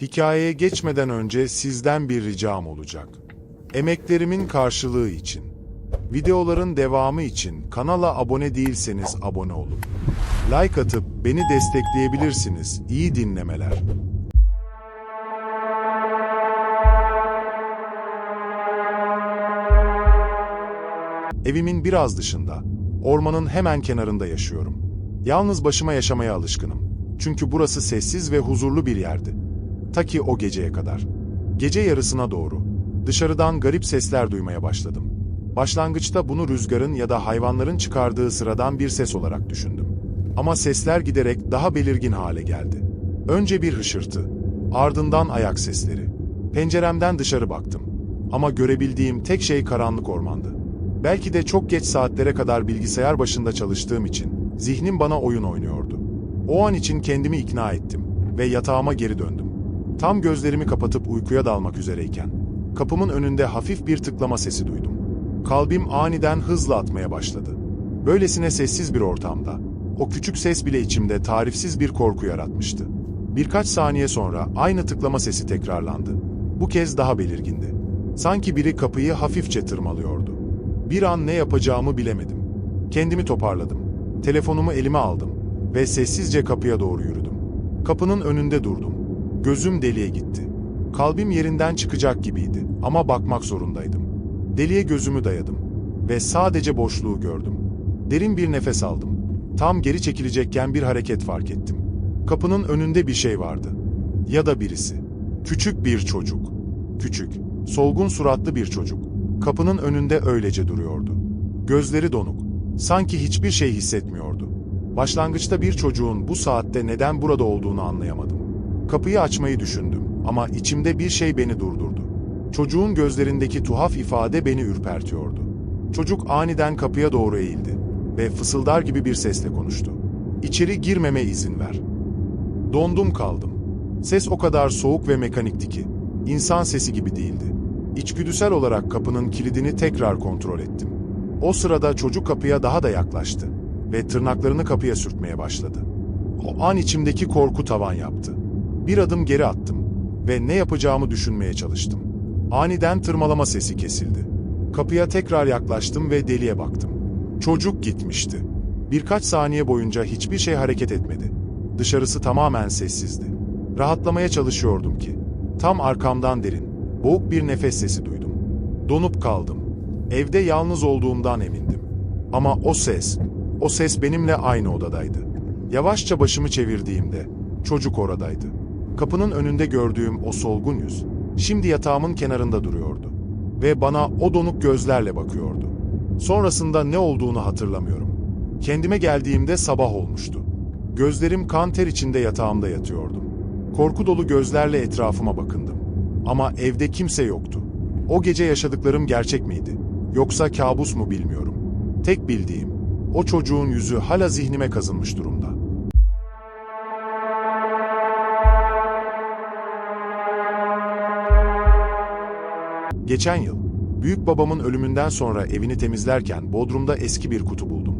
Hikayeye geçmeden önce sizden bir ricam olacak. Emeklerimin karşılığı için, videoların devamı için kanala abone değilseniz abone olun. Like atıp beni destekleyebilirsiniz. İyi dinlemeler. Evimin biraz dışında, ormanın hemen kenarında yaşıyorum. Yalnız başıma yaşamaya alışkınım. Çünkü burası sessiz ve huzurlu bir yerdi. Ta ki o geceye kadar. Gece yarısına doğru dışarıdan garip sesler duymaya başladım. Başlangıçta bunu rüzgarın ya da hayvanların çıkardığı sıradan bir ses olarak düşündüm. Ama sesler giderek daha belirgin hale geldi. Önce bir hışırtı, ardından ayak sesleri. Penceremden dışarı baktım. Ama görebildiğim tek şey karanlık ormandı. Belki de çok geç saatlere kadar bilgisayar başında çalıştığım için zihnim bana oyun oynuyordu. O an için kendimi ikna ettim ve yatağıma geri döndüm. Tam gözlerimi kapatıp uykuya dalmak üzereyken kapımın önünde hafif bir tıklama sesi duydum. Kalbim aniden hızla atmaya başladı. Böylesine sessiz bir ortamda o küçük ses bile içimde tarifsiz bir korku yaratmıştı. Birkaç saniye sonra aynı tıklama sesi tekrarlandı. Bu kez daha belirgindi. Sanki biri kapıyı hafifçe tırmalıyordu. Bir an ne yapacağımı bilemedim. Kendimi toparladım. Telefonumu elime aldım ve sessizce kapıya doğru yürüdüm. Kapının önünde durdum. Gözüm deliğe gitti. Kalbim yerinden çıkacak gibiydi ama bakmak zorundaydım. Deliğe gözümü dayadım ve sadece boşluğu gördüm. Derin bir nefes aldım. Tam geri çekilecekken bir hareket fark ettim. Kapının önünde bir şey vardı. Ya da birisi. Küçük bir çocuk. Küçük, solgun suratlı bir çocuk. Kapının önünde öylece duruyordu. Gözleri donuk. Sanki hiçbir şey hissetmiyordu. Başlangıçta bir çocuğun bu saatte neden burada olduğunu anlayamadım. Kapıyı açmayı düşündüm ama içimde bir şey beni durdurdu. Çocuğun gözlerindeki tuhaf ifade beni ürpertiyordu. Çocuk aniden kapıya doğru eğildi ve fısıldar gibi bir sesle konuştu. İçeri girmeme izin ver. Dondum kaldım. Ses o kadar soğuk ve mekanikti ki, insan sesi gibi değildi. İçgüdüsel olarak kapının kilidini tekrar kontrol ettim. O sırada çocuk kapıya daha da yaklaştı ve tırnaklarını kapıya sürtmeye başladı. O an içimdeki korku tavan yaptı. Bir adım geri attım ve ne yapacağımı düşünmeye çalıştım. Aniden tırmalama sesi kesildi. Kapıya tekrar yaklaştım ve deliye baktım. Çocuk gitmişti. Birkaç saniye boyunca hiçbir şey hareket etmedi. Dışarısı tamamen sessizdi. Rahatlamaya çalışıyordum ki, tam arkamdan derin, boğuk bir nefes sesi duydum. Donup kaldım. Evde yalnız olduğumdan emindim. Ama o ses, o ses benimle aynı odadaydı. Yavaşça başımı çevirdiğimde çocuk oradaydı. Kapının önünde gördüğüm o solgun yüz şimdi yatağımın kenarında duruyordu ve bana o donuk gözlerle bakıyordu. Sonrasında ne olduğunu hatırlamıyorum. Kendime geldiğimde sabah olmuştu. Gözlerim kan ter içinde yatağımda yatıyordum. Korku dolu gözlerle etrafıma bakındım. Ama evde kimse yoktu. O gece yaşadıklarım gerçek miydi? Yoksa kabus mu bilmiyorum. Tek bildiğim, o çocuğun yüzü hala zihnime kazınmış durumda. Geçen yıl, büyük babamın ölümünden sonra evini temizlerken Bodrum'da eski bir kutu buldum.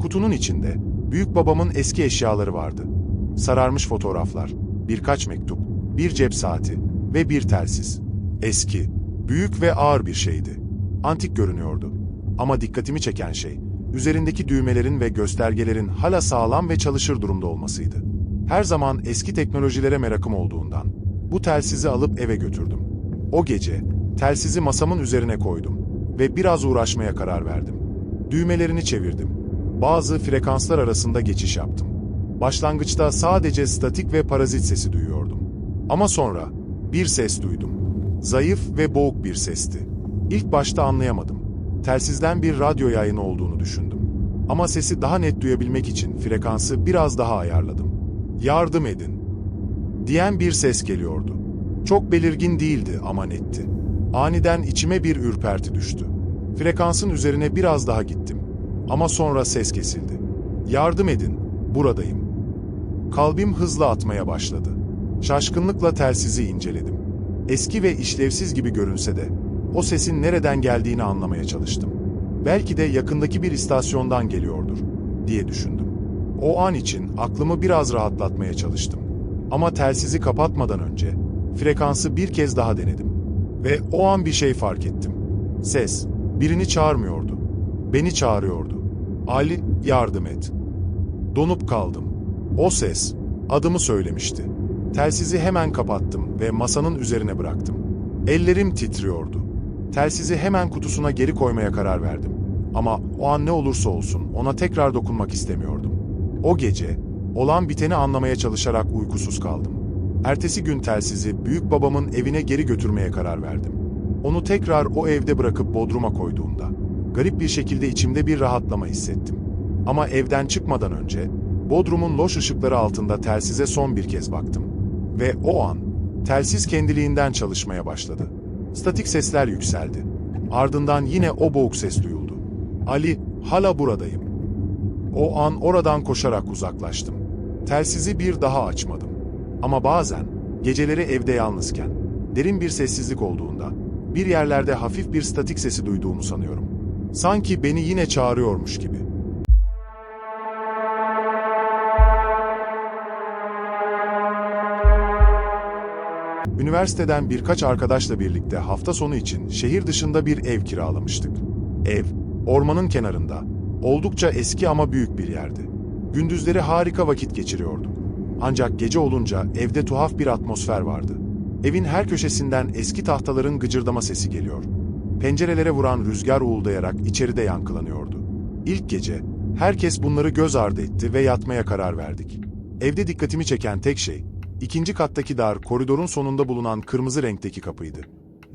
Kutunun içinde büyük babamın eski eşyaları vardı. Sararmış fotoğraflar, birkaç mektup, bir cep saati ve bir telsiz. Eski, büyük ve ağır bir şeydi. Antik görünüyordu. Ama dikkatimi çeken şey, üzerindeki düğmelerin ve göstergelerin hala sağlam ve çalışır durumda olmasıydı. Her zaman eski teknolojilere merakım olduğundan bu telsizi alıp eve götürdüm. O gece telsizi masamın üzerine koydum ve biraz uğraşmaya karar verdim. Düğmelerini çevirdim. Bazı frekanslar arasında geçiş yaptım. Başlangıçta sadece statik ve parazit sesi duyuyordum. Ama sonra bir ses duydum. Zayıf ve boğuk bir sesti. İlk başta anlayamadım. Telsizden bir radyo yayını olduğunu düşündüm. Ama sesi daha net duyabilmek için frekansı biraz daha ayarladım. Yardım edin. Diyen bir ses geliyordu. Çok belirgin değildi ama netti. Aniden içime bir ürperti düştü. Frekansın üzerine biraz daha gittim. Ama sonra ses kesildi. Yardım edin, buradayım. Kalbim hızla atmaya başladı. Şaşkınlıkla telsizi inceledim. Eski ve işlevsiz gibi görünse de o sesin nereden geldiğini anlamaya çalıştım. Belki de yakındaki bir istasyondan geliyordur. diye düşündüm. O an için aklımı biraz rahatlatmaya çalıştım. Ama telsizi kapatmadan önce frekansı bir kez daha denedim. Ve o an bir şey fark ettim. Ses, birini çağırmıyordu. Beni çağırıyordu. Ali, yardım et. Donup kaldım. O ses, adımı söylemişti. Telsizi hemen kapattım ve masanın üzerine bıraktım. Ellerim titriyordu. Telsizi hemen kutusuna geri koymaya karar verdim. Ama o an ne olursa olsun ona tekrar dokunmak istemiyordum. O gece, olan biteni anlamaya çalışarak uykusuz kaldım. Ertesi gün telsizi büyük babamın evine geri götürmeye karar verdim. Onu tekrar o evde bırakıp bodruma koyduğumda, garip bir şekilde içimde bir rahatlama hissettim. Ama evden çıkmadan önce, bodrumun loş ışıkları altında telsize son bir kez baktım. Ve o an, telsiz kendiliğinden çalışmaya başladı. Statik sesler yükseldi. Ardından yine o boğuk ses duyuldu. Ali, hala buradayım. O an oradan koşarak uzaklaştım. Telsizi bir daha açmadım. Ama bazen, geceleri evde yalnızken, derin bir sessizlik olduğunda, bir yerlerde hafif bir statik sesi duyduğumu sanıyorum. Sanki beni yine çağırıyormuş gibi. Üniversiteden birkaç arkadaşla birlikte hafta sonu için şehir dışında bir ev kiralamıştık. Ev, ormanın kenarında, oldukça eski ama büyük bir yerdi. Gündüzleri harika vakit geçiriyorduk. Ancak gece olunca evde tuhaf bir atmosfer vardı. Evin her köşesinden eski tahtaların gıcırdama sesi geliyor. Pencerelere vuran rüzgar uğuldayarak içeride yankılanıyordu. İlk gece herkes bunları göz ardı etti ve yatmaya karar verdik. Evde dikkatimi çeken tek şey, ikinci kattaki dar koridorun sonunda bulunan kırmızı renkteki kapıydı.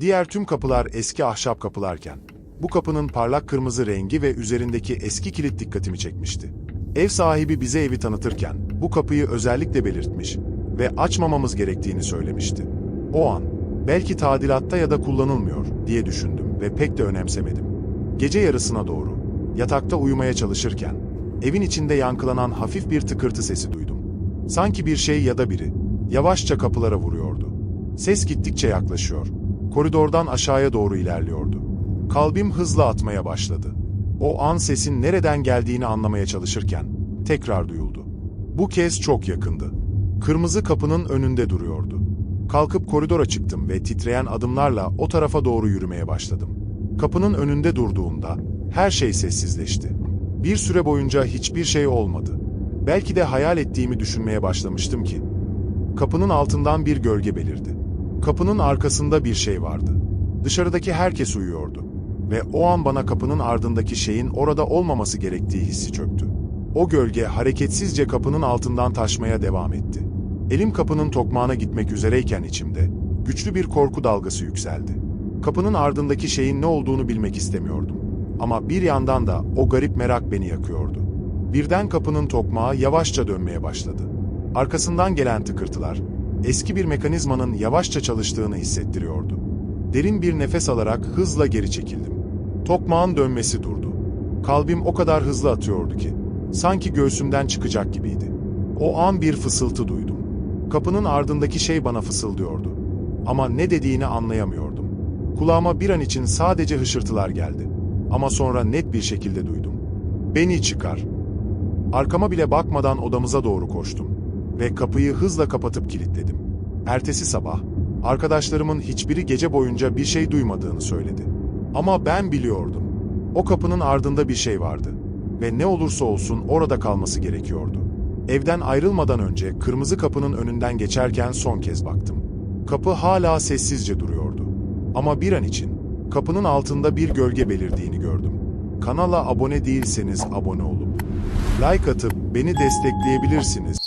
Diğer tüm kapılar eski ahşap kapılarken, bu kapının parlak kırmızı rengi ve üzerindeki eski kilit dikkatimi çekmişti. Ev sahibi bize evi tanıtırken bu kapıyı özellikle belirtmiş ve açmamamız gerektiğini söylemişti. O an, belki tadilatta ya da kullanılmıyor diye düşündüm ve pek de önemsemedim. Gece yarısına doğru, yatakta uyumaya çalışırken, evin içinde yankılanan hafif bir tıkırtı sesi duydum. Sanki bir şey ya da biri, yavaşça kapılara vuruyordu. Ses gittikçe yaklaşıyor, koridordan aşağıya doğru ilerliyordu. Kalbim hızla atmaya başladı. O an sesin nereden geldiğini anlamaya çalışırken, tekrar duyuldu. Bu kez çok yakındı. Kırmızı kapının önünde duruyordu. Kalkıp koridora çıktım ve titreyen adımlarla o tarafa doğru yürümeye başladım. Kapının önünde durduğumda her şey sessizleşti. Bir süre boyunca hiçbir şey olmadı. Belki de hayal ettiğimi düşünmeye başlamıştım ki. Kapının altından bir gölge belirdi. Kapının arkasında bir şey vardı. Dışarıdaki herkes uyuyordu. Ve o an bana kapının ardındaki şeyin orada olmaması gerektiği hissi çöktü. O gölge hareketsizce kapının altından taşmaya devam etti. Elim kapının tokmağına gitmek üzereyken içimde, güçlü bir korku dalgası yükseldi. Kapının ardındaki şeyin ne olduğunu bilmek istemiyordum. Ama bir yandan da o garip merak beni yakıyordu. Birden kapının tokmağı yavaşça dönmeye başladı. Arkasından gelen tıkırtılar, eski bir mekanizmanın yavaşça çalıştığını hissettiriyordu. Derin bir nefes alarak hızla geri çekildim. Tokmağın dönmesi durdu. Kalbim o kadar hızlı atıyordu ki, sanki göğsümden çıkacak gibiydi. O an bir fısıltı duydum. Kapının ardındaki şey bana fısıldıyordu. Ama ne dediğini anlayamıyordum. Kulağıma bir an için sadece hışırtılar geldi. Ama sonra net bir şekilde duydum. Beni çıkar. Arkama bile bakmadan odamıza doğru koştum ve kapıyı hızla kapatıp kilitledim. Ertesi sabah arkadaşlarımın hiçbiri gece boyunca bir şey duymadığını söyledi. Ama ben biliyordum. O kapının ardında bir şey vardı ve ne olursa olsun orada kalması gerekiyordu. Evden ayrılmadan önce kırmızı kapının önünden geçerken son kez baktım. Kapı hala sessizce duruyordu. Ama bir an için kapının altında bir gölge belirdiğini gördüm. Kanala abone değilseniz abone olup like atıp beni destekleyebilirsiniz.